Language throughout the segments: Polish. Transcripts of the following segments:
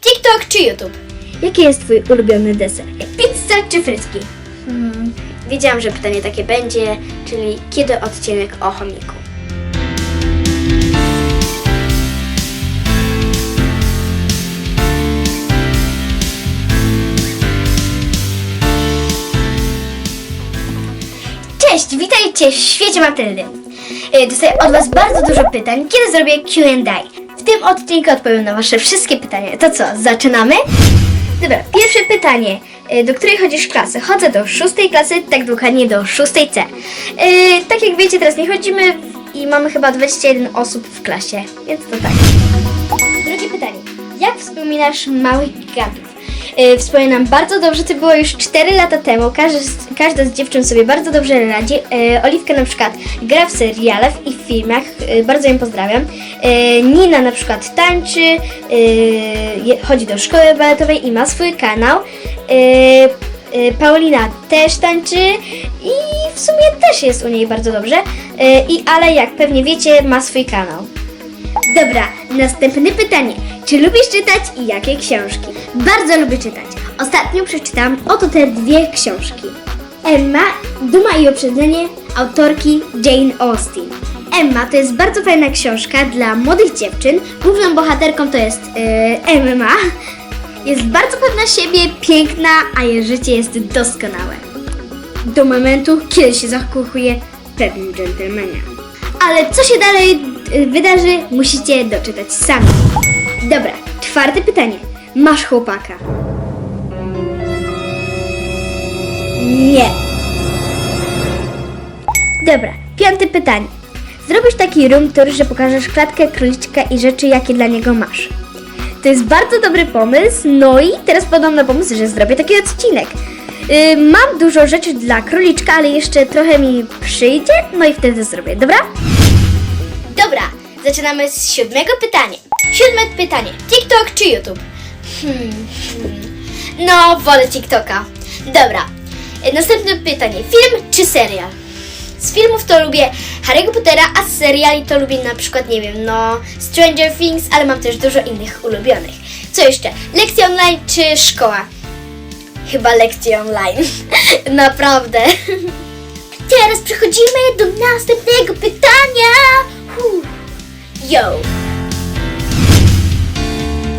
TikTok czy YouTube? Jaki jest twój ulubiony deser? Pizza czy frytki? Hmm, wiedziałam, że pytanie takie będzie, czyli kiedy odcinek o chomiku? Cześć, witajcie w świecie Matyldy. E, Dostaję od Was bardzo dużo pytań, kiedy zrobię Q&A. Tym odcinku odpowiem na Wasze wszystkie pytania. To co, zaczynamy? Dobra, pierwsze pytanie. E, Do której chodzisz klasy? Chodzę do szóstej klasy, tak dokładnie do szóstej C. E, tak jak wiecie, teraz nie chodzimy i mamy chyba 21 osób w klasie, więc to tak. Drugie pytanie. Jak wspominasz małych gigantów? Yy, wspominam bardzo dobrze, to było już 4 lata temu. Każda z, dziewczyn sobie bardzo dobrze radzi. Yy, Oliwka na przykład gra w serialach i w filmach, yy, bardzo ją pozdrawiam. Nina na przykład tańczy, chodzi do szkoły baletowej i ma swój kanał. Paulina też tańczy i w sumie też jest u niej bardzo dobrze. I Ale jak pewnie wiecie, ma swój kanał. Dobra, następne pytanie. Czy lubisz czytać i jakie książki? Bardzo lubię czytać. Ostatnio przeczytałam oto te dwie książki. Emma, Duma i Uprzedzenie autorki Jane Austen. Emma to jest bardzo fajna książka dla młodych dziewczyn. Główną bohaterką to jest yy, Emma. Jest bardzo pewna siebie, piękna, a jej życie jest doskonałe. Do momentu, kiedy się zakochuje pewnym dżentelmenie. Ale co się dalej wydarzy, musicie doczytać sami. Dobra, czwarte pytanie. Masz chłopaka? Nie. Dobra, piąte pytanie. Zrobisz taki room tour, że pokażesz klatkę króliczka i rzeczy, jakie dla niego masz. To jest bardzo dobry pomysł, no i teraz podam na pomysł, że zrobię taki odcinek. Yy, mam dużo rzeczy dla króliczka, ale jeszcze trochę mi przyjdzie, no i wtedy zrobię, dobra? Zaczynamy z siódmego pytania. Siódme pytanie. TikTok czy YouTube? Hmm, hmm. No, wolę TikToka. Dobra. Następne pytanie. Film czy serial? Z filmów to lubię Harry'ego Pottera, a z seriali to lubię na przykład, nie wiem, no Stranger Things, ale mam też dużo innych ulubionych. Co jeszcze? Lekcje online czy szkoła? Chyba lekcje online. Naprawdę. Teraz przechodzimy do następnego pytania. Huh. Yo.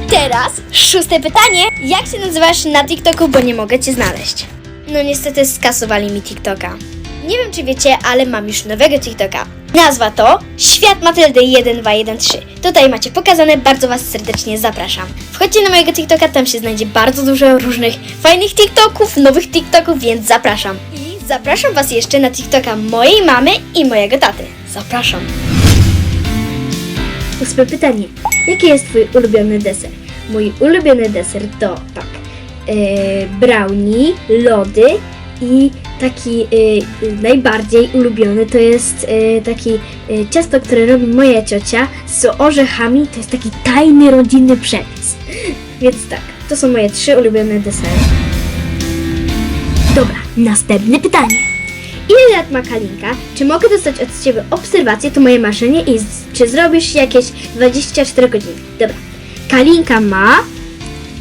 Teraz szóste pytanie. Jak się nazywasz na TikToku, bo nie mogę cię znaleźć? No niestety skasowali mi TikToka. Nie wiem czy wiecie, ale mam już nowego TikToka. Nazwa to Świat Matyldy 1213. Tutaj macie pokazane, bardzo Was serdecznie zapraszam. Wchodźcie na mojego TikToka, tam się znajdzie bardzo dużo różnych fajnych TikToków, nowych TikToków, więc zapraszam. I zapraszam Was jeszcze na TikToka mojej mamy i mojego taty. Zapraszam. Ósme pytanie. Jaki jest Twój ulubiony deser? Mój ulubiony deser to tak. Yy, brownie, lody i taki yy, najbardziej ulubiony to jest yy, taki yy, ciasto, które robi moja ciocia z orzechami. To jest taki tajny rodzinny przepis. Więc tak, to są moje trzy ulubione desery. Dobra, następne pytanie. Ile lat ma Kalinka? Czy mogę dostać od Ciebie obserwację? To moje marzenie i czy zrobisz jakieś 24 godziny? Dobra. Kalinka ma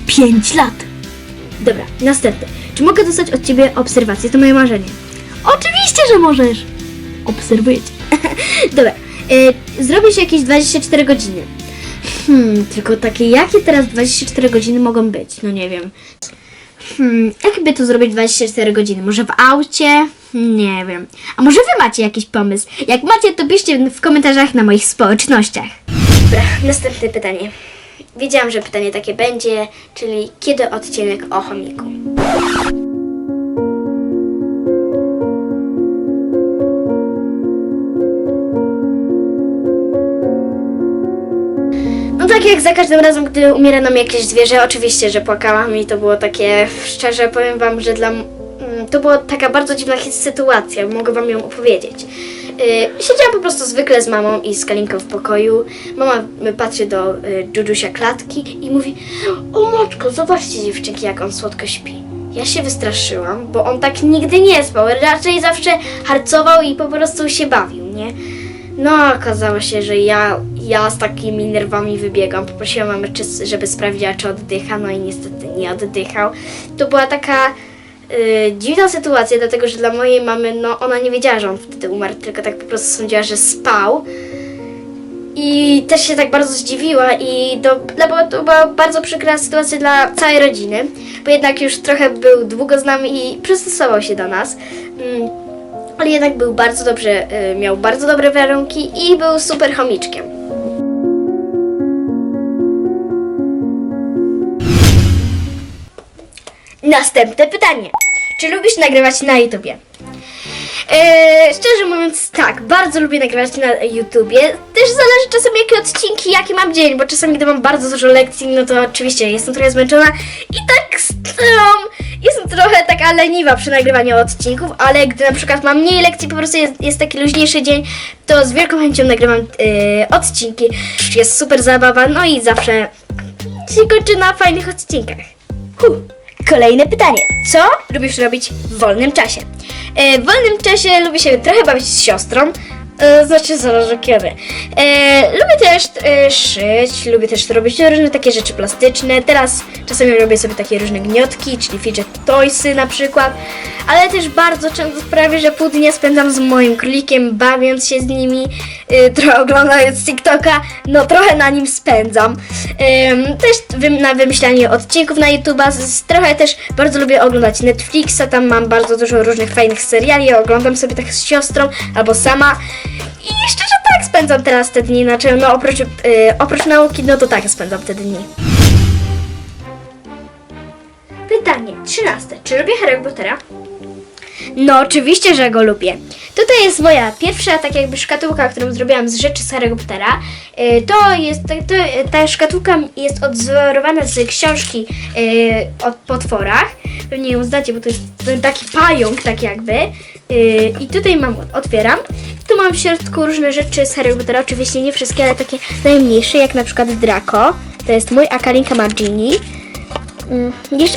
5 lat. Dobra, następne. Czy mogę dostać od Ciebie obserwację? To moje marzenie. Oczywiście, że możesz. Obserwuję Cię. Dobra. Y, zrobisz jakieś 24 godziny. Hmm, tylko takie jakie teraz 24 godziny mogą być? No nie wiem. Hmm, jak by to zrobić 24 godziny? Może w aucie? Nie wiem. A może wy macie jakiś pomysł? Jak macie, to piszcie w komentarzach na moich społecznościach. Dobra, następne pytanie. Wiedziałam, że pytanie takie będzie, czyli kiedy odcinek o chomiku? No tak jak za każdym razem, gdy umiera nam jakieś zwierzę, oczywiście, że płakałam i to było takie, szczerze powiem wam, że dla... mm, To była taka bardzo dziwna sytuacja, mogę wam ją opowiedzieć. Yy, siedziałam po prostu zwykle z mamą i z Kalinką w pokoju. Mama y, patrzy do y, Dżudżusia klatki i mówi O matko, zobaczcie dziewczynki, jak on słodko śpi. Ja się wystraszyłam, bo on tak nigdy nie spał, raczej zawsze harcował i po prostu się bawił, nie? No, okazało się, że ja ja z takimi nerwami wybiegam. Poprosiłam mamę, czy, żeby sprawdziła, czy oddycha, no i niestety nie oddychał. To była taka y, dziwna sytuacja, dlatego że dla mojej mamy, no ona nie wiedziała, że on wtedy umarł, tylko tak po prostu sądziła, że spał. I też się tak bardzo zdziwiła i dla- bo to była bardzo przykra sytuacja dla całej rodziny, bo jednak już trochę był długo z nami i przystosował się do nas. Mm, ale jednak był bardzo dobrze, y, miał bardzo dobre warunki i był super chomiczkiem. Następne pytanie. Czy lubisz nagrywać na YouTubie? Eee, szczerze mówiąc, tak, bardzo lubię nagrywać na YouTubie. Też zależy czasem jakie odcinki, jaki mam dzień, bo czasami gdy mam bardzo dużo lekcji, no to oczywiście jestem trochę zmęczona i tak um, jestem trochę taka leniwa przy nagrywaniu odcinków, ale gdy na przykład mam mniej lekcji, po prostu jest, jest taki luźniejszy dzień, to z wielką chęcią nagrywam e, odcinki. Jest super zabawa, no i zawsze się kończy na fajnych odcinkach. Huh. Kolejne pytanie. Co lubisz robić w wolnym czasie? E, w wolnym czasie lubię się trochę bawić z siostrą. E, znaczy zależy kiedy. E, lubię też e, szyć, lubię też robić różne takie rzeczy plastyczne. Teraz czasami robię sobie takie różne gniotki, czyli fidget toysy na przykład. Ale też bardzo często sprawię, że pół dnia spędzam z moim królikiem, bawiąc się z nimi, e, trochę oglądając TikToka, no trochę na nim spędzam. Em, też na wymyślanie odcinków na YouTube'a, trochę też bardzo lubię oglądać Netflixa, tam mam bardzo dużo różnych fajnych seriali, oglądam sobie tak z siostrą albo sama. I szczerze tak spędzam teraz te dni, znaczy no oprócz, y, oprócz nauki, no to tak spędzam te dni. Pytanie 13. Czy lubię Harry Pottera? No, oczywiście, że go lubię. Tutaj jest moja pierwsza, tak jakby szkatułka, którą zrobiłam z rzeczy z Harry Pottera. Y, To jest, to, ta szkatułka jest odzorowana z książki y, o potworach. Pewnie ją znacie, bo to jest taki pająk, tak jakby. Y, I tutaj mam, otwieram. Tu mam w środku różne rzeczy z Harry Pottera, oczywiście nie wszystkie, ale takie najmniejsze, jak na przykład Draco. To jest mój Akalinka Margini. Mm,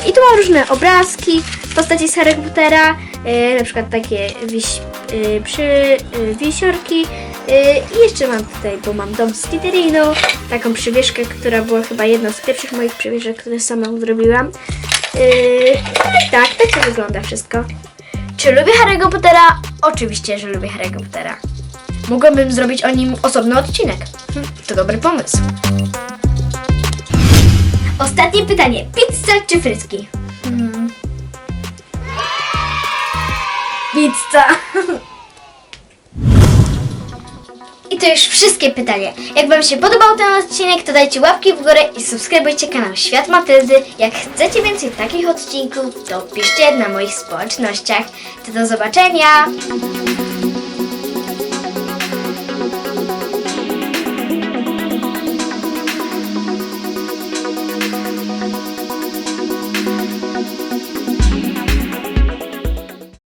I tu mam różne obrazki postaci z Harry Pottera, e, na przykład takie wiś, e, przy e, wisiorki. I jeszcze mam tutaj, bo mam dom z Slytherinu, taką przywieszkę, która była chyba jedna z pierwszych moich przywieszek, które sama zrobiłam. E, tak, tak to wygląda wszystko. Czy lubię Harry'ego Pottera? Oczywiście, że lubię Harry'ego Pottera. Mogłabym zrobić o nim osobny odcinek. Hm, to dobry pomysł. Ostatnie pytanie. Pizza czy frytki? Pizza. I to już wszystkie pytania. Jak Wam się podobał ten odcinek, to dajcie łapki w górę i subskrybujcie kanał Świat Matyldy. Jak chcecie więcej takich odcinków, to piszcie na moich społecznościach. To do zobaczenia!